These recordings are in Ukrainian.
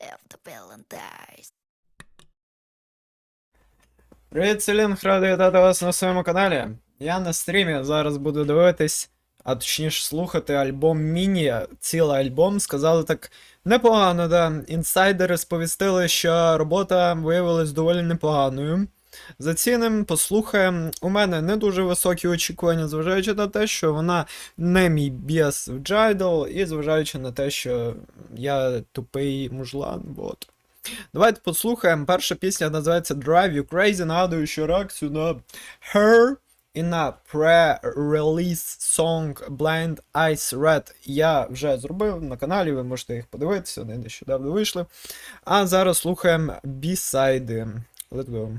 if Valentine's. Привіт, Селінг, радий вітати вас на своєму каналі. Я на стрімі зараз буду дивитись, а точніше слухати альбом Міні, цілий альбом. Сказали так непогано, да. Інсайдери сповістили, що робота виявилась доволі непоганою. Заціним, послухаємо. У мене не дуже високі очікування, зважаючи на те, що вона не мій біс в Джайдл, і зважаючи на те, що я тупий мужлан, вот. Давайте послухаємо. Перша пісня називається Drive You Crazy. Нагадую, що реакцію на Her і на pre-release song Blind Ice Red я вже зробив на каналі, ви можете їх подивитися, вони нещодавно вийшли. А зараз слухаємо бісайди. Let's go.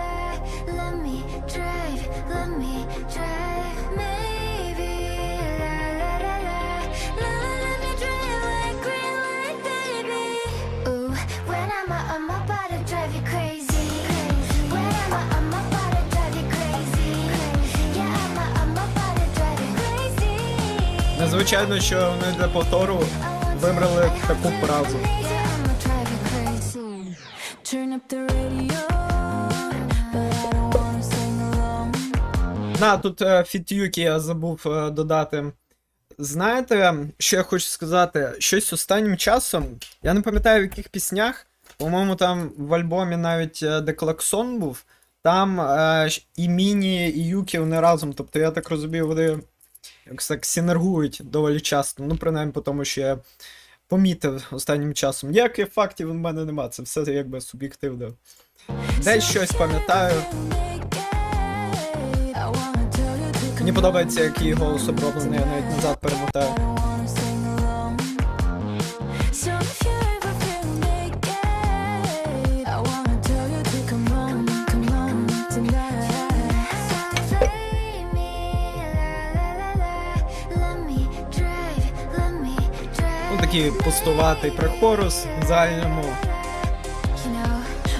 crazy. Незвичайно, що вони для повтору вибрали таку фразу. На, тут е, фітюки я забув е, додати. Знаєте, що я хочу сказати? Щось останнім часом, я не пам'ятаю в яких піснях, по-моєму, там в альбомі навіть е, де Клаксон був, там е, і Міні, і Юкі вони разом. Тобто я так розумію, вони якось так синергують доволі часто. Ну, принаймні, по тому, що я помітив останнім часом. Ніяких фактів у мене нема, це все якби суб'єктивно. Десь щось пам'ятаю. Мені подобається, який голос оброблений, я навіть назад перемотаю. Ну, такий пустуватий прихорус в загальному.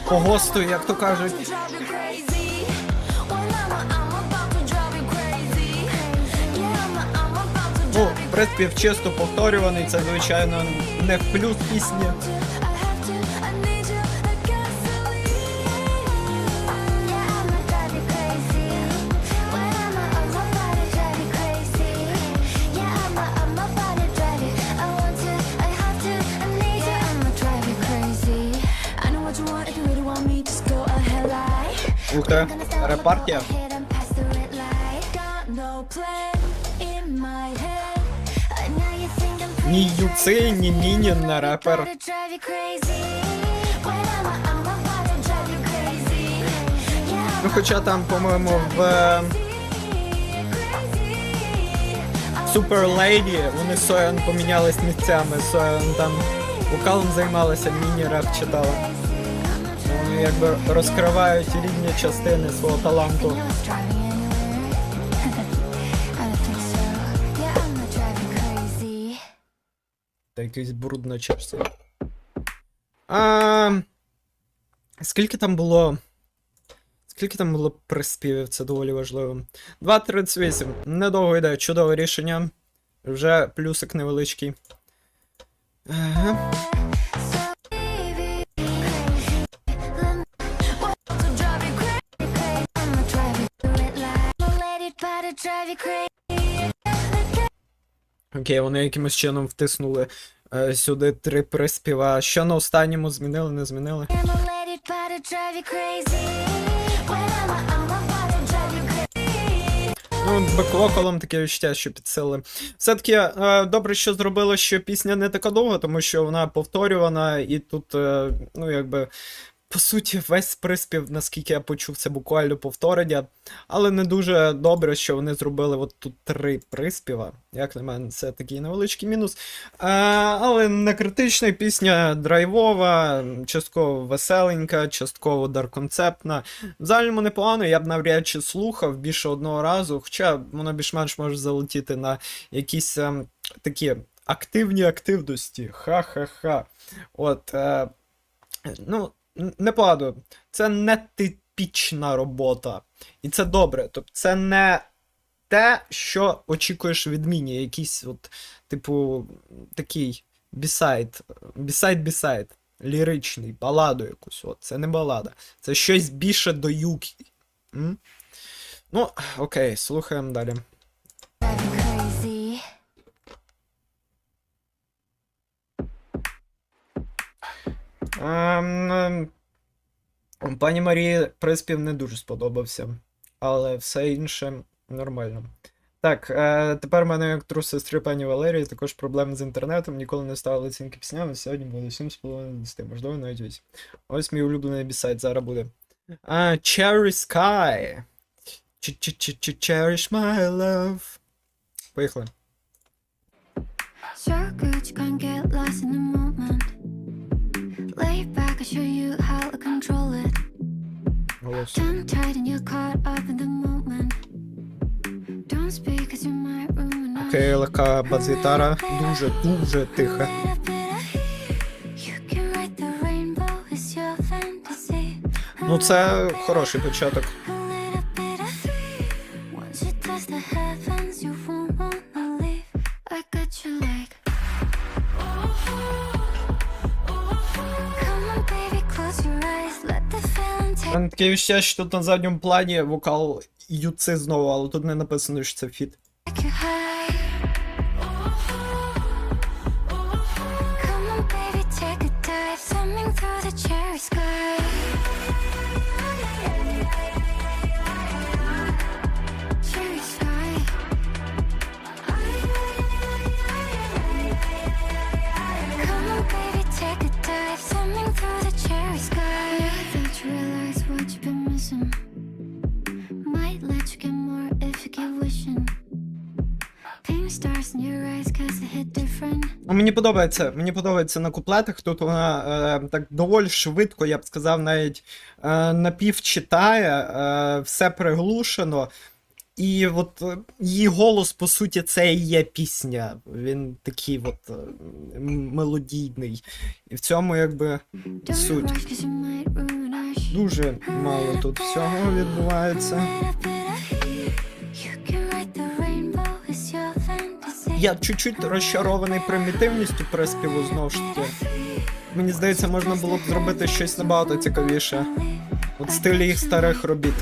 По госту, як то кажуть. Ну, приспів чисто повторюваний, це, звичайно, не в плюс пісні. Репартія. Ні юци, ні міні, не репер. Ну, хоча там, по-моєму, в е, Super вони з Соян помінялись місцями. Соян там вокалом займалася, міні реп читала. Якби розкривають різні частини свого таланту. Та якийсь брудно чешся. А, скільки там було. Скільки там було приспівів, це доволі важливо. 2.38. Недовго йде, чудове рішення. Вже плюсик невеличкий. Ага. Окей, вони якимось чином втиснули е, сюди три приспіва. Що на останньому змінили, не змінили? Ну, беклоколом таке відчуття, що підсили. Все-таки е, добре, що зробили, що пісня не така довга, тому що вона повторювана, і тут, е, ну, якби. По суті, весь приспів, наскільки я почув, це буквально повторення. Але не дуже добре, що вони зробили от тут три приспіва. Як на мене, це такий невеличкий мінус. А, але не критична пісня драйвова, частково веселенька, частково дарконцептна. В загальному непогано, я б навряд чи слухав більше одного разу, хоча воно більш-менш може залетіти на якісь ем, такі активні активності. Ха-ха-ха. От. Е, ну, н- непогано. Це не типічна робота. І це добре. Тобто це не те, що очікуєш від міні. Якийсь, от, типу, такий бісайд. Бісайд-бісайд. Ліричний, баладу якусь. От. Це не балада. Це щось більше до юкі. М? Ну, окей, слухаємо далі. Ем, ем, пані Марії приспів не дуже сподобався, але все інше нормально. Так, е, тепер в мене як тру сестри пані Валерії, також проблеми з інтернетом, ніколи не ставили оцінки пісням, сьогодні буде 7,5 10, можливо, навіть 8. Ось мій улюблений бісайд, зараз буде. А, Cherry Sky. Ch-ch-ch-ch- Cherish my love. Поїхали. Sure, good, you can't get lost in the moment. Show you how to control it. Tongue tied and you're caught up in the moment. Don't speak, cause you might ruin it. Окей, легка бас-гітара, дуже, дуже тиха. Ну, це хороший початок. Таке відчуття, що тут на задньому плані вокал Юци знову, але тут не написано, що це фіт. Мені подобається, мені подобається на куплетах. Тут вона е, так доволі швидко, я б сказав, навіть е, напівчитає, е, все приглушено. І от е, її голос, по суті, це і є пісня. Він такий от е, мелодійний. І в цьому, якби, суть. Дуже мало тут всього відбувається. Я чуть-чуть розчарований примітивністю приспіву знову ж таки. Мені здається, можна було б зробити щось набагато цікавіше. От стилі їх старих робіт.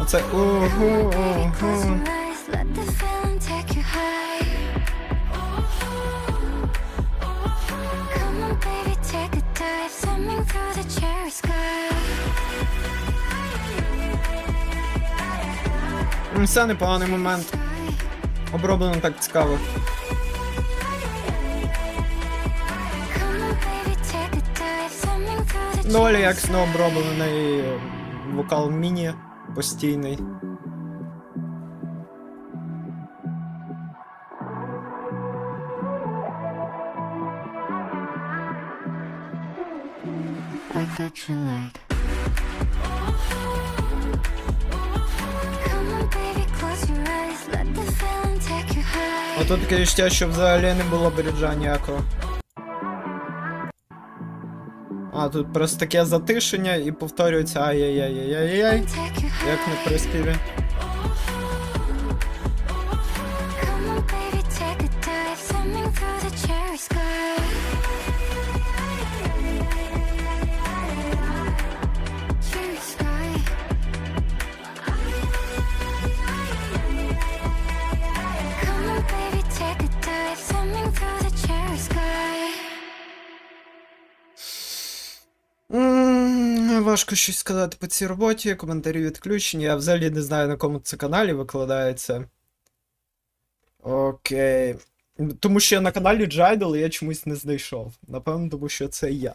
Оце ого, ого. Це непоганий момент. Оброблено так цікаво. Нолі як якісно оброблений вокал міні постійний. Тут кріштя, щоб що взагалі не було бережа ніякого. А, тут просто таке затишення і повторюється ай-яй-яй-яй-яй-яй, як на приспіві. Come on, baby, take a dive, through the cherry Важко щось сказати по цій роботі, коментарі відключені. Я взагалі не знаю, на кому це каналі викладається. Окей. Тому що я на каналі Джайдл я чомусь не знайшов. Напевно, тому що це я.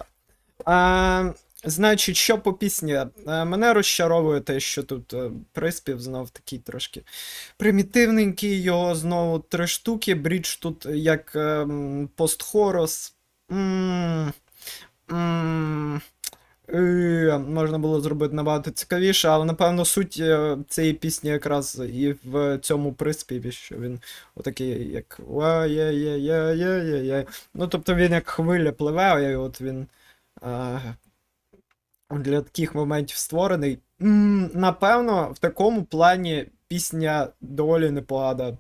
А, значить, що по пісні? А, мене розчаровує те, що тут е, приспів знов такий трошки примітивненький. Його знову три штуки. Брідж тут як ем, постхорос. М, е, Можна було зробити набагато цікавіше, але напевно суть е, цієї пісні якраз і в цьому приспіві, що він отакий, як «Ва-є-є-є-є-є-є». Ну, тобто він як хвиля пливе, і от він а, для таких моментів створений. Напевно, в такому плані пісня доволі непогана.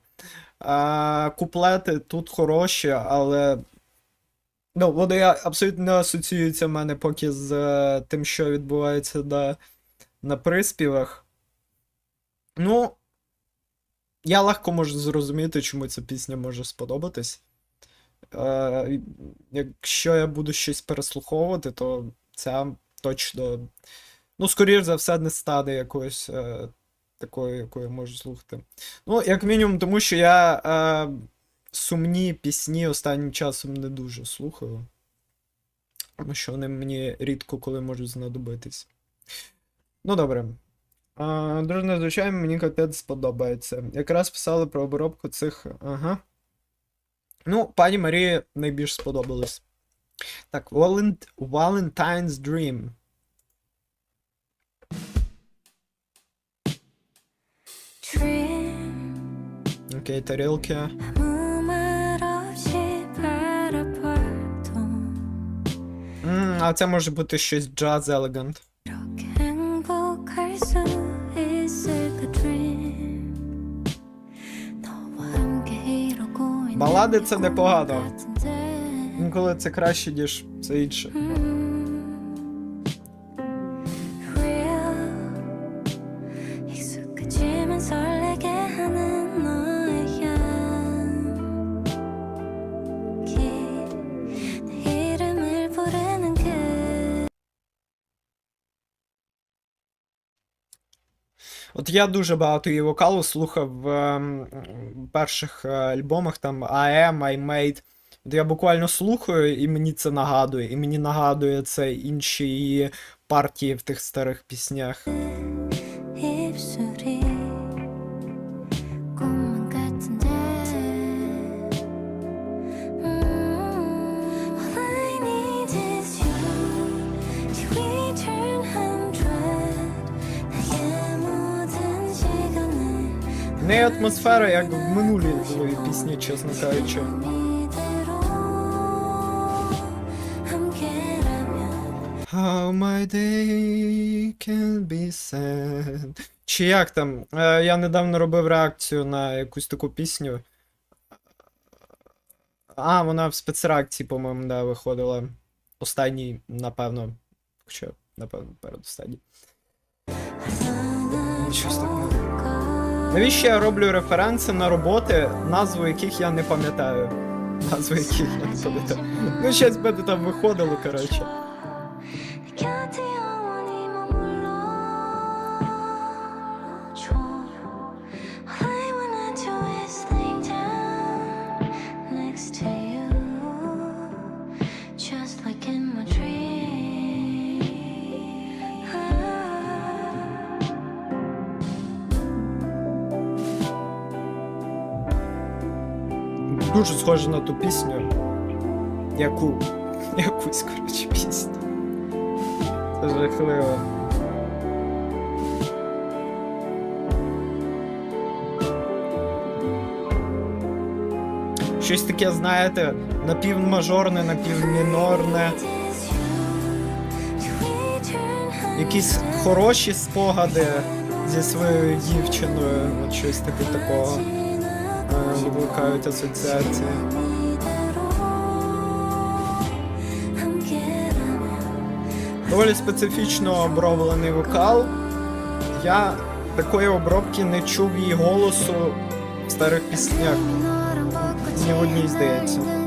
А, куплети тут хороші, але. Ну, вони абсолютно не асоціюються в мене поки з е, тим, що відбувається на, на приспівах. Ну, я легко можу зрозуміти, чому ця пісня може сподобатись. Е, якщо я буду щось переслуховувати, то ця точно. Ну, скоріш за все, не стане якоюсь е, такою, якою я можу слухати. Ну, як мінімум, тому що я е, сумні пісні останнім часом не дуже слухаю. Тому що вони мені рідко коли можуть знадобитись. Ну, добре. А, дуже надзвичайно мені капець сподобається. Якраз писали про обробку цих. Ага. Ну, пані Марії найбільш сподобалось. Так, Valent... Valentine's Dream. Окей, тарілки. А це може бути щось джаз елегант. Балади це непогано. Інколи це краще, ніж це інше. От я дуже багато її вокалу слухав в ем, перших е, альбомах, там I Am, I Made. От я буквально слухаю, і мені це нагадує. І мені нагадує це інші її партії в тих старих піснях. неї атмосфера, як в минулій живої пісні, чесно кажучи. How my day can be sad. Чи як там? Е, я недавно робив реакцію на якусь таку пісню. А, вона в спецреакції, по-моєму, да, виходила. Останній, напевно. Хоча, напевно, передостанній. Щось таке. Навіщо я роблю референси на роботи, назву яких я не пам'ятаю? Назву яких я не пам'ятаю. Ну, щось буде там виходило, коротше. Дуже схоже на ту пісню. Яку. Якусь, коротше, пісню. Це жахливо. Щось таке, знаєте, напівмажорне, напівмінорне. Якісь хороші спогади зі своєю дівчиною. От щось таке такого. Е, блукають асоціації. Доволі специфічно оброблений вокал. Я такої обробки не чув її голосу в старих піснях. Ні в одній здається.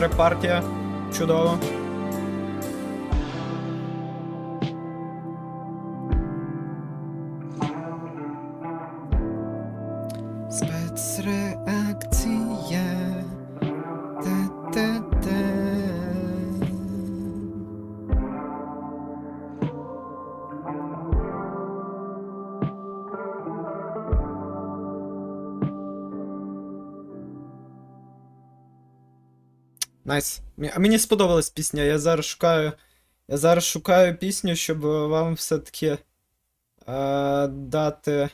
Репартія. Чудово. А мені сподобалась пісня. Я зараз шукаю. Я зараз шукаю пісню, щоб вам все-таки е, дати.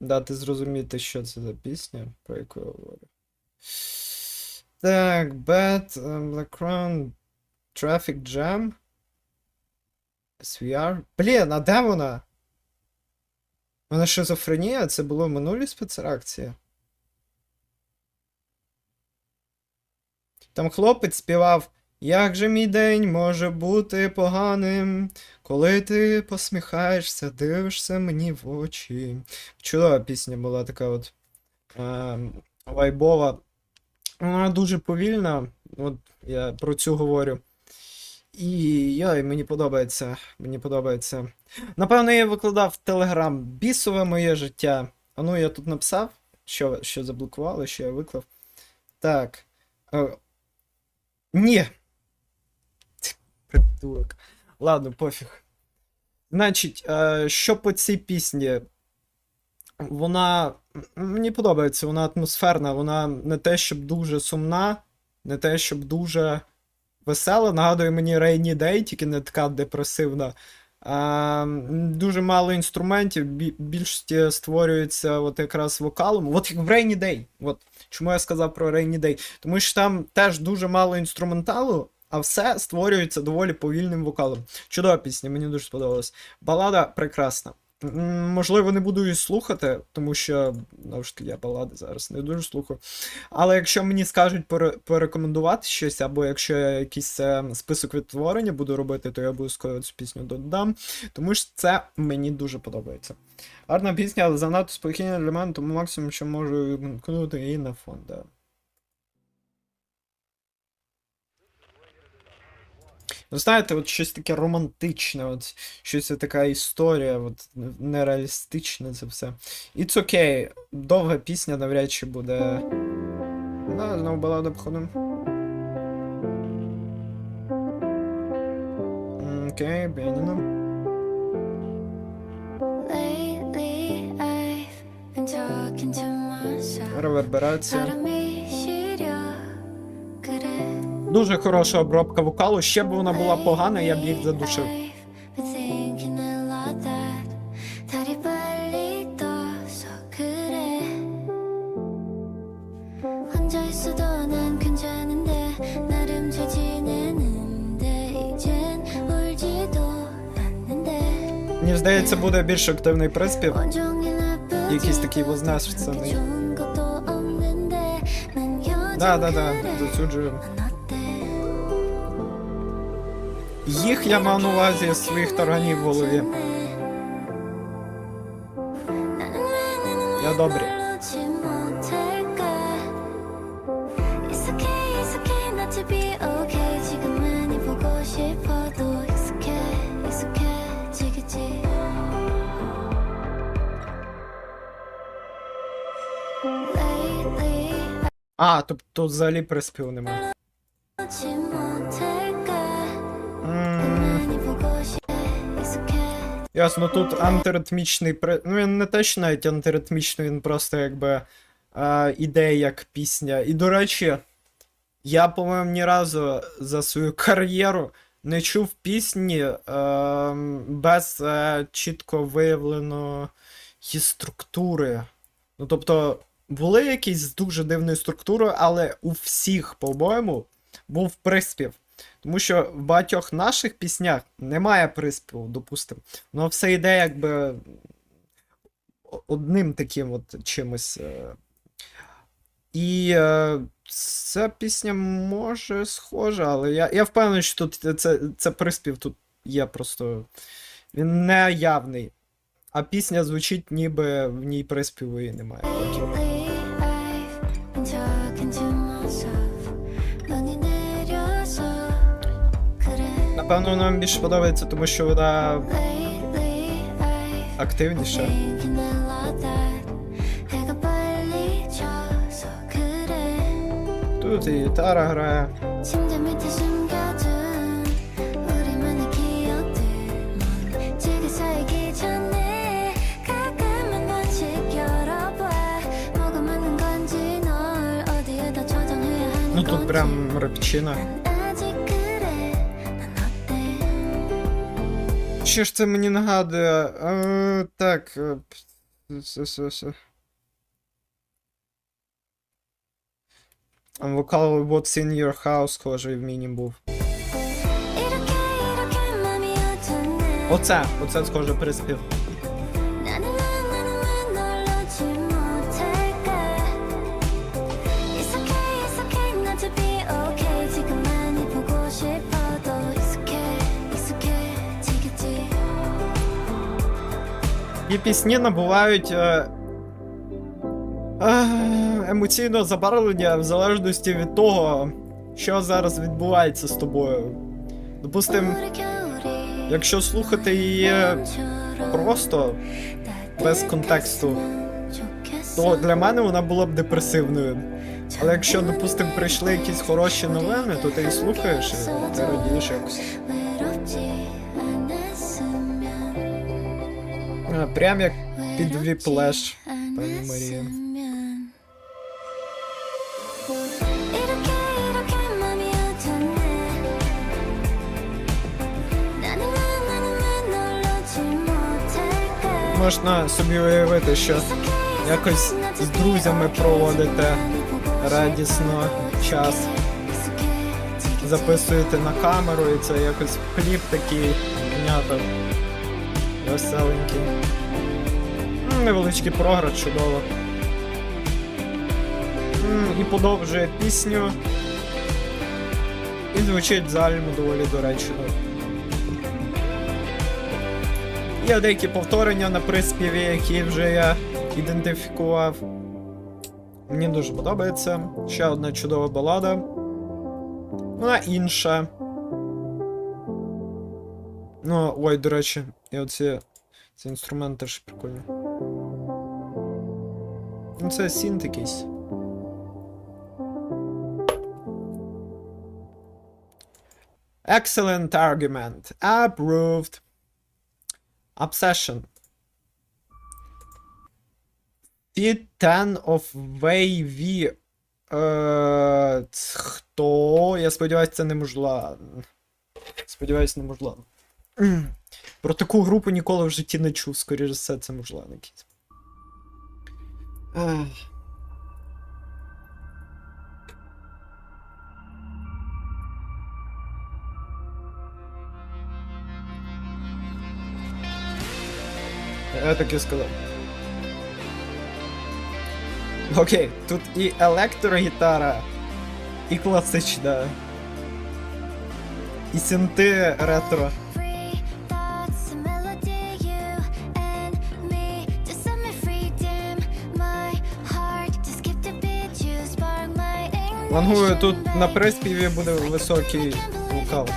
Дати зрозуміти, що це за пісня, про яку я говорю. Так, Bad, е, Black Crown, Traffic Jam. SVR. Блін, а де вона? У мене шизофренія, це було в минулій спецреакції. Там хлопець співав Як же мій день може бути поганим, коли ти посміхаєшся, дивишся мені в очі. Чудова пісня була така от е, вайбова. Вона дуже повільна, от я про цю говорю. І йой, мені подобається. Мені подобається. Напевно, я викладав в Телеграм бісове моє життя. А ну я тут написав, що, що заблокували, що я виклав. Так. Е, ні. Придурок. Ладно, пофіг. Значить, е, що по цій пісні? Вона. Мені подобається, вона атмосферна, вона не те, щоб дуже сумна, не те, щоб дуже весела. Нагадує мені Rainy Day, тільки не така депресивна. Дуже мало інструментів, Більшість створюється от якраз вокалом. От як в Rainy Day. От чому я сказав про Rainy Day? Тому що там теж дуже мало інструменталу, а все створюється доволі повільним вокалом. Чудова пісня, мені дуже сподобалась. Балада прекрасна. Можливо, не буду її слухати, тому що, знову ж таки, я балади зараз не дуже слухаю. Але якщо мені скажуть поре- порекомендувати щось, або якщо я якийсь е, список відтворення буду робити, то я обов'язково цю пісню додам, тому що це мені дуже подобається. Гарна пісня, але занадто спокійна для мене, тому максимум, що можу вмкнути її на фон. Да. Ви знаєте, от щось таке романтичне, от щось така історія, от нереалістичне це все. It's okay. Довга пісня навряд чи буде. Да, знову балада походу. Окей, піаніно. Реверберація. Дуже хороша обробка вокалу. Ще б вона була погана, я б їх задушив. Мені здається, буде більш активний приспів. Якийсь такий вознесений. Да, да, да, засуджую. Їх я мав на увазі своїх таранів в голові. Я добрий. It's okay, it's okay not Ясно, тут антиритмічний при. Ну він не те, що навіть антиритмічний, він просто якби е, іде як пісня. І до речі, я, по-моєму, ні разу за свою кар'єру не чув пісні е, без е, чітко виявленої структури. Ну, тобто, були якісь дуже дивною структурою, але у всіх, по-моєму, був приспів. Тому що в багатьох наших піснях немає приспіву, допустимо. Воно все йде якби одним таким от чимось. е. І е, ця пісня може схожа, але я, я впевнений, що тут це, це приспів тут є просто. Він не явний. А пісня звучить, ніби в ній приспіву і немає. Напевно, нам більше подобається, тому що вона активніша. Тут і гітара грає. Ну тут прям репчина. що ж це мені нагадує? Е, Так. Е, вокал What's in Your House, схожий в міні був. Оце, оце схоже переспів. і пісні набувають е, е, емоційного забарвлення в залежності від того, що зараз відбувається з тобою. Допустим, якщо слухати її просто без контексту, то для мене вона була б депресивною. Але якщо, допустимо, прийшли якісь хороші новини, то ти їх слухаєш і ти радієш якось. Е, прям як під віплеш, пані Марія. Можна собі уявити, що якось з друзями проводите радісно час. Записуєте на камеру і це якось кліп такий, вняток, веселенький. Невеличкий програш, чудово. І подовжує пісню. І звучить зальму доволі доречно. Є деякі повторення на приспіві, які вже я ідентифікував. Мені дуже подобається. Ще одна чудова балада. Вона інша. Ну, ой, до речі, і оці ці інструменти теж прикольні. Ну, це синт якийсь. Excellent argument. Approved. Obsession. Fit 10 of Wavy. Е, хто? Я сподіваюся, це не мужлан. Сподіваюсь, не мужлан. Про таку групу ніколи в житті не чув, скоріше все, це мужлан якийсь. Я так і сказав. Окей, тут і електрогітара, і класична. І синти ретро. Вангую, тут на приспіві буде високий вокал.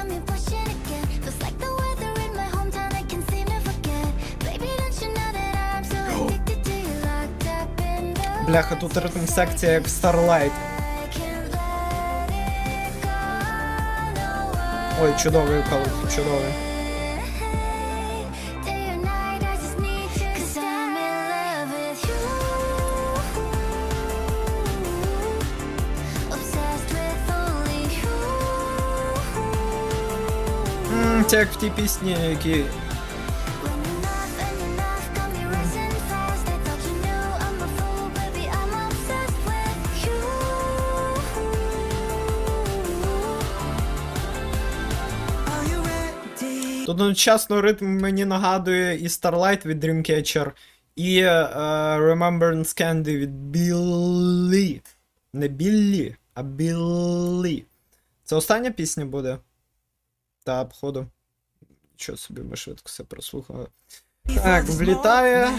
Бляха, тут ритм секція як Starlight. Ой, чудовий вокал, чудовий. Це в тій пісні, які. Одночасно ритм мені нагадує і Starlight від Dreamcatcher, і е, Remembrance Candy від Біллі. Не Біллі, а Біллі. Це остання пісня буде? Та, походу. Що собі ми швидко все прослухали. Так, влітає.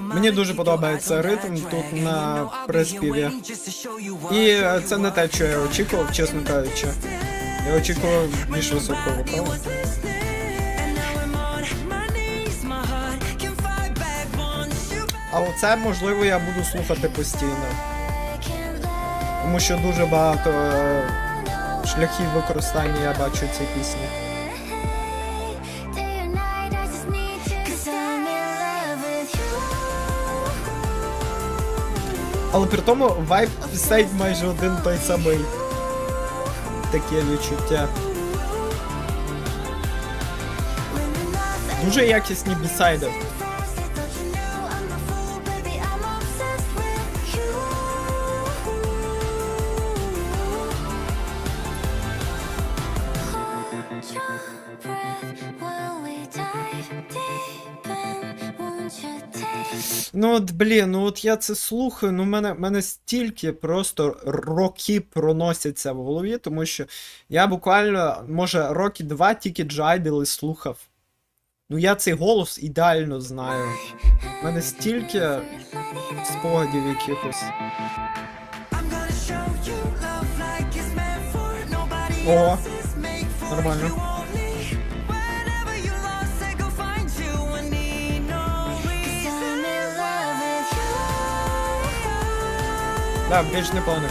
Мені дуже подобається ритм тут на приспіві. І це не те, що я очікував, чесно кажучи. Я очікував більш високого вокалу. А оце, можливо, я буду слухати постійно. Тому що дуже багато е, шляхів використання я бачу цій пісні. Але при тому вайб пісень майже один той самий. Таке відчуття. Дуже якісні бісайди. Блін, ну от я це слухаю, ну мене, мене стільки просто роки проносяться в голові, тому що я буквально, може, роки два тільки Джайдели слухав. Ну я цей голос ідеально знаю. У мене стільки спогадів якихось. Ого, нормально. Да, більш only you.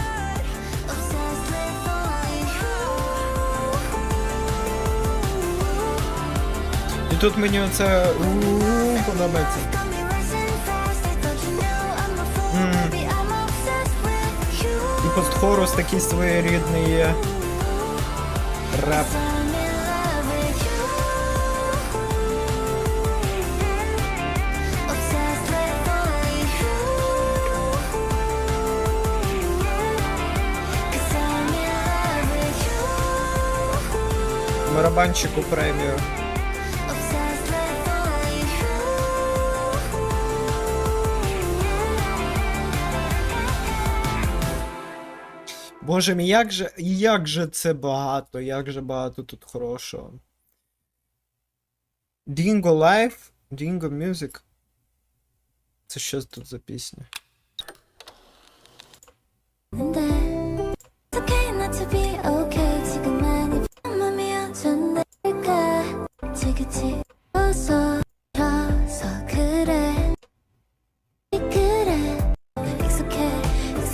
І тут мені оце у-у-у подобається. Mm. you. І постхорус такий своєрідний є. You. Барабанчику премію. Боже мій, як же, як же це багато, як же багато тут хорошого. Dingo Life, Dingo Music. Це що тут за пісня?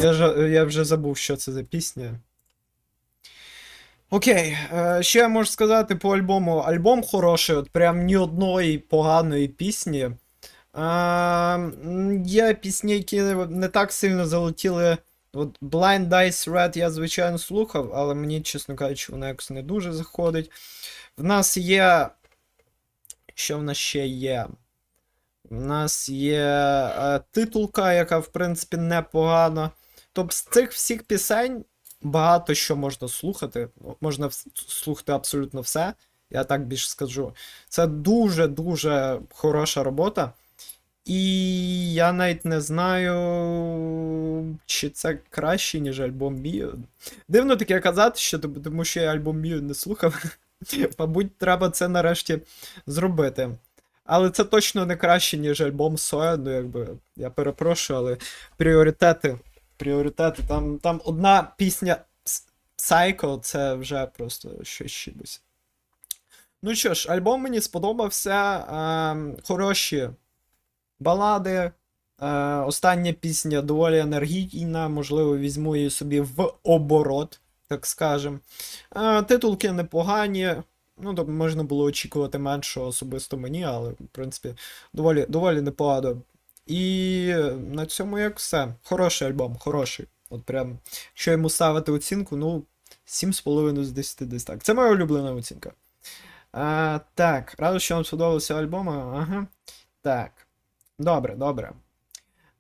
Я, ж, я вже забув, що це за пісня. Окей, е, що я можу сказати по альбому? Альбом хороший, от прям ні одної поганої пісні. Е, є пісні, які не так сильно залетіли. От Blind Dice Red я, звичайно, слухав, але мені, чесно кажучи, вона якось не дуже заходить. В нас є. Що в нас ще є? В нас є е, титулка, яка, в принципі, непогана. Тобто з цих всіх пісень багато що можна слухати. Можна слухати абсолютно все. Я так більше скажу. Це дуже-дуже хороша робота. І я навіть не знаю, чи це краще, ніж альбом Мію. Дивно таке казати, що тому що я альбом Мію не слухав. Мабуть, треба це нарешті зробити. Але це точно не краще, ніж альбом Соя. Ну, якби, я перепрошую, але пріоритети. Пріоритети. Там, там одна пісня Ps- Psycho, це вже просто щось чимось. Ну що ж, альбом мені сподобався. Е, хороші балади. Е, остання пісня доволі енергійна, можливо, візьму її собі в оборот, так скажем. Титулки непогані. Ну, тобто можна було очікувати меншого особисто мені, але, в принципі, доволі, доволі непогано. І на цьому як все. Хороший альбом, хороший. От прям, якщо йому ставити оцінку, ну, 7,5 з 10 десь так. Це моя улюблена оцінка. А, так, радий, що вам сподобався альбом. Ага. Так. Добре, добре.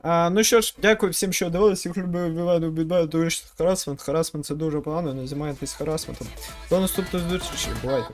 А, ну що ж, дякую всім, що дивилися. Всіх люблю, вбиваю, вбиваю, тому що харасмент. Харасмент це дуже погано, не займайтесь харасментом. До наступної зустрічі, бувайте.